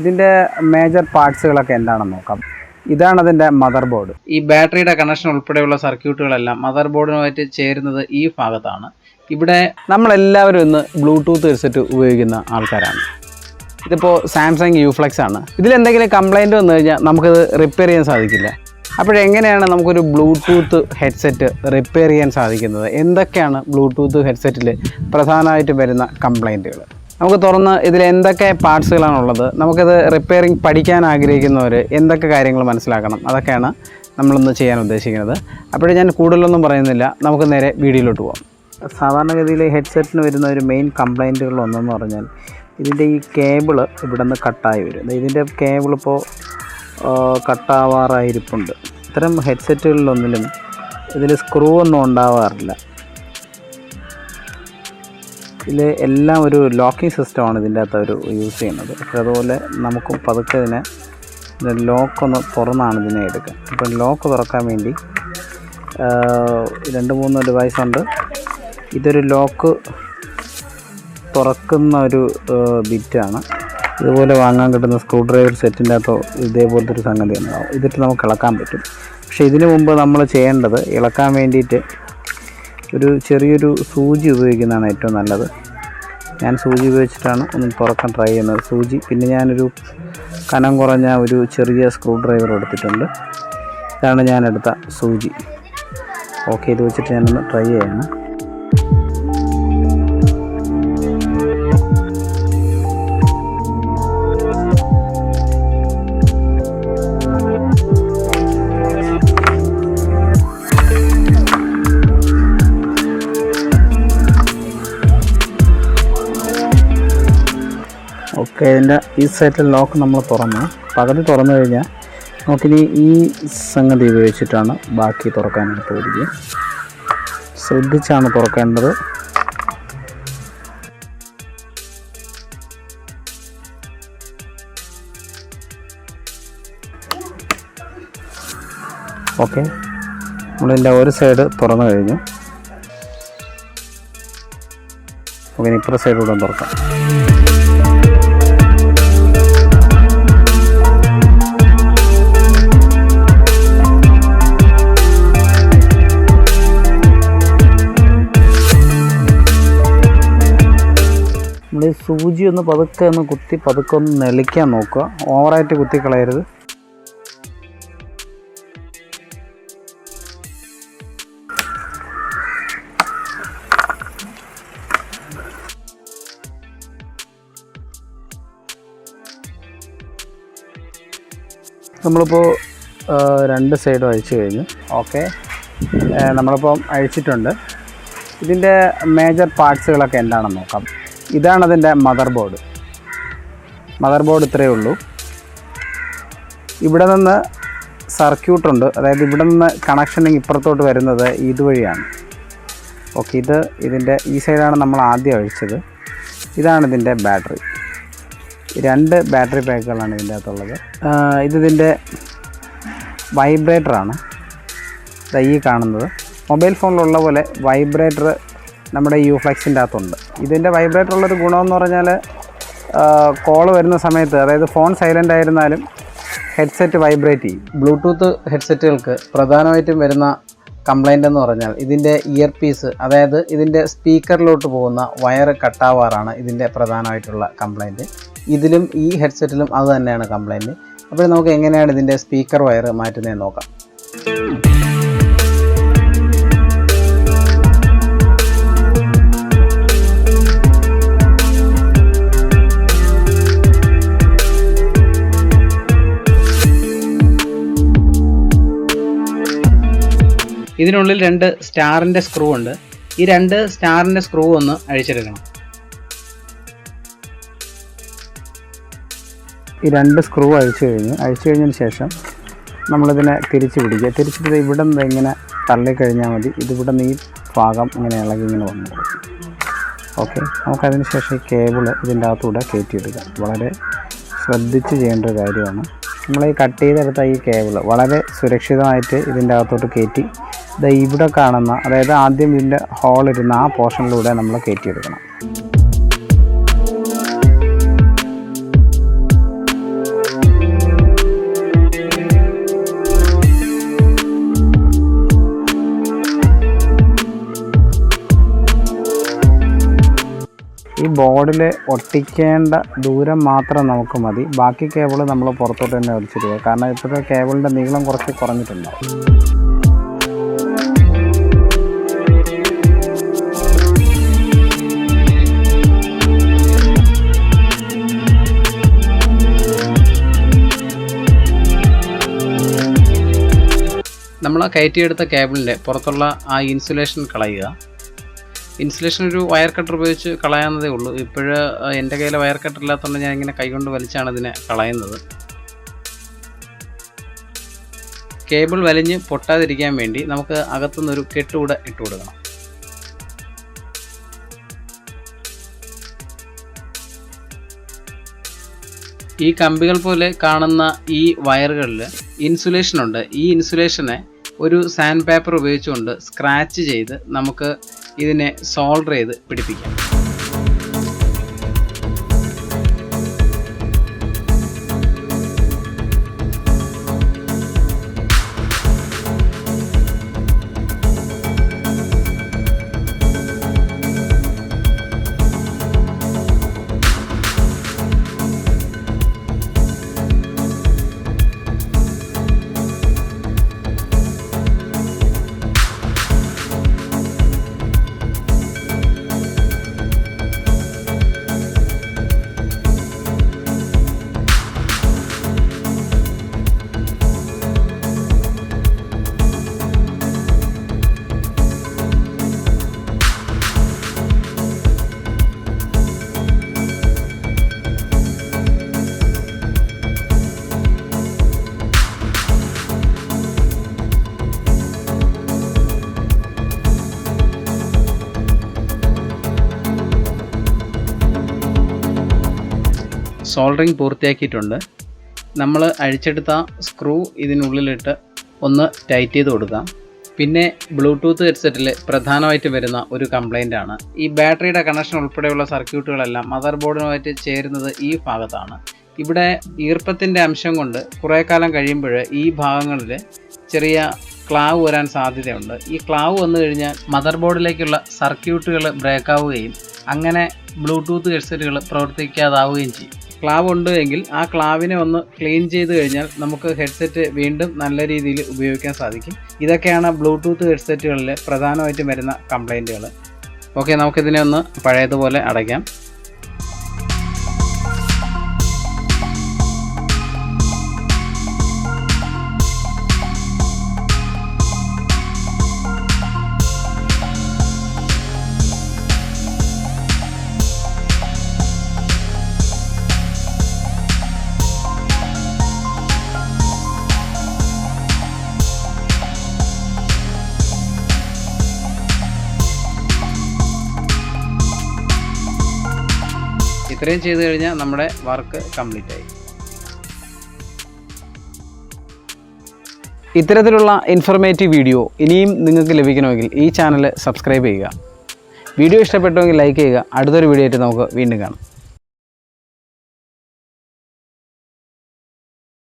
ഇതിന്റെ മേജർ പാർട്സുകളൊക്കെ എന്താണെന്ന് നോക്കാം. ഇതാണ് അതിന്റെ മദർ ബോർഡ് ഈ ബാറ്ററിയുടെ കണക്ഷൻ ഉൾപ്പെടെയുള്ള സർക്യൂട്ടുകളെല്ലാം മദർ ബോർഡിനുമായിട്ട് ചേരുന്നത് ഈ ഭാഗത്താണ്. ഇവിടെ നമ്മളെല്ലാവരും ഇന്ന് ബ്ലൂടൂത്ത് ഹെഡ്സെറ്റ് ഉപയോഗിക്കുന്ന ആൾക്കാരാണ്. ഇതിപ്പോൾ സാംസങ് യൂഫ്ലെക്സ് ആണ്. ഇതിലെന്തെങ്കിലും കംപ്ലൈന്റ് വന്നു കഴിഞ്ഞാൽ നമുക്കിത് റിപ്പയർ ചെയ്യാൻ സാധിക്കില്ല. അപ്പോഴെങ്ങനെയാണ് നമുക്കൊരു ബ്ലൂടൂത്ത് ഹെഡ്സെറ്റ് റിപ്പയർ ചെയ്യാൻ സാധിക്കുന്നത്? എന്തൊക്കെയാണ് ബ്ലൂടൂത്ത് ഹെഡ്സെറ്റിൽ പ്രധാനമായിട്ടും വരുന്ന കംപ്ലൈന്റുകൾ നമുക്ക് തുറന്ന് ഇതിൽ എന്തൊക്കെ പാർട്സുകളാണുള്ളത് നമുക്കിത് റിപ്പയറിങ് പഠിക്കാൻ ആഗ്രഹിക്കുന്നവർ എന്തൊക്കെ കാര്യങ്ങൾ മനസ്സിലാക്കണം അതൊക്കെയാണ് നമ്മളിന്ന് ചെയ്യാൻ ഉദ്ദേശിക്കുന്നത്. അപ്പോഴും ഞാൻ കൂടുതലൊന്നും പറയുന്നില്ല നമുക്ക് നേരെ വീഡിയോയിലോട്ട് പോകാം സാധാരണഗതിയിൽ ഹെഡ്സെറ്റിന് വരുന്ന ഒരു മെയിൻ കംപ്ലൈന്റുകൾ ഒന്നെന്ന് പറഞ്ഞാൽ ഇതിന്റെ ഈ കേബിൾ ഇവിടെ നിന്ന് കട്ടായി വരും. ഇതിന്റെ കേബിളിപ്പോൾ കട്ടാവാറായിരിപ്പുണ്ട് ഇത്തരം ഹെഡ്സെറ്റുകളിലൊന്നിലും ഇതിൽ സ്ക്രൂ ഒന്നും ഉണ്ടാവാറില്ല. ഇതിൽ എല്ലാം ഒരു ലോക്കിംഗ് സിസ്റ്റമാണ് ഇതിന്റെ അകത്ത് അവർ യൂസ് ചെയ്യുന്നത്. പക്ഷേ അതുപോലെ നമുക്ക് പതുക്കെ ഇതിനെ ലോക്കൊന്ന് തുറന്നാണ് ഇതിനെ എടുക്കുക. അപ്പം ലോക്ക് തുറക്കാൻ വേണ്ടി രണ്ട് മൂന്ന് ഡിവൈസ് ഉണ്ട്. ഇതൊരു ലോക്ക് തുറക്കുന്ന ഒരു ബിറ്റാണ്. ഇതുപോലെ വാങ്ങാൻ കിട്ടുന്ന സ്ക്രൂ ഡ്രൈവർ സെറ്റിന്റെ അകത്തോ ഇതേപോലത്തെ ഒരു സംഗതി ഉണ്ടാവും. ഇതിട്ട് നമുക്ക് ഇളക്കാൻ പറ്റും. പക്ഷേ ഇതിനു മുമ്പ് നമ്മൾ ചെയ്യേണ്ടത് ഇളക്കാൻ വേണ്ടിയിട്ട് ഒരു ചെറിയൊരു സൂചി ഉപയോഗിക്കുന്നതാണ് ഏറ്റവും നല്ലത്. ഞാൻ സൂചി ഉപയോഗിച്ചിട്ടാണ് ഒന്ന് തുറക്കാൻ ട്രൈ ചെയ്യുന്നത്. സൂചി പിന്നെ ഞാനൊരു കനം കുറഞ്ഞ ഒരു ചെറിയ സ്ക്രൂ ഡ്രൈവർ എടുത്തിട്ടുണ്ട്. ഇതാണ് ഞാൻ സൂചി. ഓക്കെ ഇത് വെച്ചിട്ട് ഞാനൊന്ന് ട്രൈ ചെയ്യണം. ഇതിന്റെ ഈ സൈറ്റിൽ ലോക്ക് നമ്മൾ തുറന്നു പകുതി തുറന്നു കഴിഞ്ഞാൽ നമുക്കിനി ഈ സംഗതി ഉപയോഗിച്ചിട്ടാണ് ബാക്കി തുറക്കാനായിട്ട് പോയിരിക്കുക. ശ്രദ്ധിച്ചാണ് തുറക്കേണ്ടത്. ഓക്കെ. നമ്മളിതിന്റെ ഒരു സൈഡ് തുറന്നു കഴിഞ്ഞു. ഓക്കെ ഇപ്പുറ സൈഡ് കൂടെ തുറക്കാം. സൂചി ഒന്ന് പതുക്കെ ഒന്ന് കുത്തി പതുക്കെ ഒന്ന് നെളിക്കാൻ നോക്കുക. ഓവറായിട്ട് കുത്തി കളയരുത് നമ്മളിപ്പോൾ രണ്ട് സൈഡും അഴിച്ചു കഴിഞ്ഞു. ഓക്കെ. നമ്മളിപ്പം അഴിച്ചിട്ടുണ്ട്. ഇതിന്റെ മേജർ പാർട്സുകളൊക്കെ എന്താണെന്ന് നോക്കാം. ഇതാണ് അതിന്റെ മദർ ബോർഡ് മദർ ബോർഡ് ഇത്രയേ ഉള്ളൂ. ഇവിടെ നിന്ന് സർക്യൂട്ടുണ്ട് അതായത് ഇവിടെ നിന്ന് കണക്ഷനിങ് ഇപ്പുറത്തോട്ട് വരുന്നത് ഇതുവഴിയാണ്. ഓക്കെ ഇത് ഇതിന്റെ ഈ സൈഡാണ് നമ്മൾ ആദ്യം അഴിച്ചത്. ഇതാണ് ഇതിന്റെ ബാറ്ററി രണ്ട് ബാറ്ററി പാക്കുകളാണ് ഇതിന്റെ അകത്തുള്ളത്. ഇതിന്റെ വൈബ്രേറ്ററാണ് ഈ കാണുന്നത്. മൊബൈൽ ഫോണിലുള്ള പോലെ വൈബ്രേറ്റർ നമ്മുടെ യു ഫ്ലെക്സിന്റെ അകത്തുണ്ട്. ഇതിന്റെ വൈബ്രേറ്റർ ഉള്ളൊരു ഗുണമെന്ന് പറഞ്ഞാൽ കോൾ വരുന്ന സമയത്ത് അതായത് ഫോൺ സൈലന്റ് ആയിരുന്നാലും ഹെഡ്സെറ്റ് വൈബ്രേറ്റ് ചെയ്യും. ബ്ലൂടൂത്ത് ഹെഡ്സെറ്റുകൾക്ക് പ്രധാനമായിട്ടും വരുന്ന കംപ്ലൈന്റ് എന്ന് പറഞ്ഞാൽ ഇതിന്റെ ഇയർ പീസ് അതായത് ഇതിന്റെ സ്പീക്കറിലോട്ട് പോകുന്ന വയർ കട്ടാവാറാണ് ഇതിന്റെ പ്രധാനമായിട്ടുള്ള കംപ്ലൈന്റ് ഇതിലും ഈ ഹെഡ്സെറ്റിലും അത് തന്നെയാണ് കംപ്ലൈന്റ് അപ്പോൾ നമുക്ക് എങ്ങനെയാണ് ഇതിന്റെ സ്പീക്കർ വയർ മാറ്റുന്നതെന്ന് നോക്കാം. ഇതിനുള്ളിൽ രണ്ട് സ്റ്റാറിന്റെ സ്ക്രൂ ഉണ്ട്. ഈ രണ്ട് സ്റ്റാറിന്റെ സ്ക്രൂ ഒന്ന് അഴിച്ചെടുക്കണം. ഈ രണ്ട് സ്ക്രൂ അഴിച്ചു കഴിഞ്ഞു അഴിച്ചു കഴിഞ്ഞതിന് ശേഷം നമ്മളിതിനെ തിരിച്ച് പിടിക്കുക. തിരിച്ചിട്ട് ഇവിടെ നിന്ന് ഇങ്ങനെ തള്ളിക്കഴിഞ്ഞാൽ മതി. ഇതിവിടെ നിന്ന് ഈ ഭാഗം ഇങ്ങനെ ഇളകി ഇങ്ങനെ വന്നു ഓക്കെ നമുക്കതിന് ശേഷം ഈ കേബിൾ ഇതിന്റെ അകത്തൂടെ കയറ്റിയെടുക്കാം. വളരെ ശ്രദ്ധിച്ച് ചെയ്യേണ്ട ഒരു കാര്യമാണ്. നമ്മൾ ഈ കട്ട് ചെയ്തെടുത്ത ഈ കേബിൾ വളരെ സുരക്ഷിതമായിട്ട് ഇതിന്റെ അകത്തോട്ട് കയറ്റി ദ ഇവിടെ കാണുന്ന അതായത് ആദ്യം ഇതിന്റെ ഹോൾ ഇരുന്ന ആ പോർഷനിലൂടെ നമ്മൾ കയറ്റിയെടുക്കണം. ഈ ബോർഡിൽ ഒട്ടിക്കേണ്ട ദൂരം മാത്രം നമുക്ക് മതി. ബാക്കി കേബിൾ നമ്മൾ പുറത്തോട്ട് തന്നെ വലിച്ചിടുക. കാരണം ഇപ്പോഴത്തെ കേബിളിന്റെ നീളം കുറച്ച് കുറഞ്ഞിട്ടുണ്ടാവും. നമ്മൾ ആ കയറ്റിയെടുത്ത കേബിളിന്റെ പുറത്തുള്ള ആ ഇൻസുലേഷൻ കളയുക. ഇൻസുലേഷൻ ഒരു വയർ കട്ടർ ഉപയോഗിച്ച് കളയാവുന്നതേ ഉള്ളൂ. ഇപ്പോഴ് എന്റെ കയ്യിൽ വയർ കട്ടർ ഇല്ലാത്തതുകൊണ്ട് ഞാൻ ഇങ്ങനെ കൈകൊണ്ട് വലിച്ചാണ് ഇതിനെ കളയുന്നത്. കേബിൾ വലിഞ്ഞ് പൊട്ടാതിരിക്കാൻ വേണ്ടി നമുക്ക് അകത്തുനിന്നൊരു കെട്ടുകൂടെ ഇട്ട് കൊടുക്കണം. ഈ കമ്പികൾ പോലെ കാണുന്ന ഈ വയറുകളിൽ ഇൻസുലേഷൻ ഉണ്ട്. ഈ ഇൻസുലേഷനെ ഒരു സാൻഡ് പേപ്പർ ഉപയോഗിച്ചുകൊണ്ട് സ്ക്രാച്ച് ചെയ്ത് നമുക്ക് ഇതിനെ സോൾഡർ ചെയ്ത് പിടിപ്പിക്കാം. സോൾഡറിങ് പൂർത്തിയാക്കിയിട്ടുണ്ട്. നമ്മൾ അഴിച്ചെടുത്ത സ്ക്രൂ ഇതിനുള്ളിലിട്ട് ഒന്ന് ടൈറ്റ് ചെയ്ത് കൊടുക്കാം. പിന്നെ ബ്ലൂടൂത്ത് ഹെഡ്സെറ്റിൽ പ്രധാനമായിട്ട് വരുന്ന ഒരു കംപ്ലൈന്റ് ആണ്. ഈ ബാറ്ററിയുടെ കണക്ഷൻ ഉൾപ്പെടെയുള്ള സർക്യൂട്ടുകളെല്ലാം മദർ ബോർഡിനുമായിട്ട് ചേരുന്നത് ഈ ഭാഗത്താണ്. ഇവിടെ ഈർപ്പത്തിന്റെ അംശം കൊണ്ട് കുറേ കാലം കഴിയുമ്പോൾ ഈ ഭാഗങ്ങളിൽ ചെറിയ ക്ലാവ് വരാൻ സാധ്യതയുണ്ട്. ഈ ക്ലാവ് വന്നു കഴിഞ്ഞാൽ മദർ ബോർഡിലേക്കുള്ള സർക്യൂട്ടുകൾ ബ്രേക്കാവുകയും അങ്ങനെ ബ്ലൂടൂത്ത് ഹെഡ്സെറ്റുകൾ പ്രവർത്തിക്കാതാവുകയും ചെയ്യും. ക്ലാവ് ഉണ്ട് എങ്കിൽ ആ ക്ലാവിനെ ഒന്ന് ക്ലീൻ ചെയ്ത് കഴിഞ്ഞാൽ നമുക്ക് ഹെഡ്സെറ്റ് വീണ്ടും നല്ല രീതിയിൽ ഉപയോഗിക്കാൻ സാധിക്കും. ഇതൊക്കെയാണ് ബ്ലൂടൂത്ത് ഹെഡ്സെറ്റുകളിൽ പ്രധാനമായിട്ടും വരുന്ന കംപ്ലൈന്റുകൾ ഓക്കെ നമുക്കിതിനെ ഒന്ന് പഴയതുപോലെ അടയ്ക്കാം. ഇത്രയും ചെയ്ത് കഴിഞ്ഞാൽ നമ്മുടെ വർക്ക് കംപ്ലീറ്റ് ആയി. ഇത്തരത്തിലുള്ള ഇൻഫർമേറ്റീവ് വീഡിയോ ഇനിയും നിങ്ങൾക്ക് ലഭിക്കണമെങ്കിൽ ഈ ചാനൽ സബ്സ്ക്രൈബ് ചെയ്യുക. വീഡിയോ ഇഷ്ടപ്പെട്ടുവെങ്കിൽ ലൈക്ക് ചെയ്യുക. അടുത്തൊരു വീഡിയോ ആയിട്ട് നമുക്ക് വീണ്ടും കാണാം.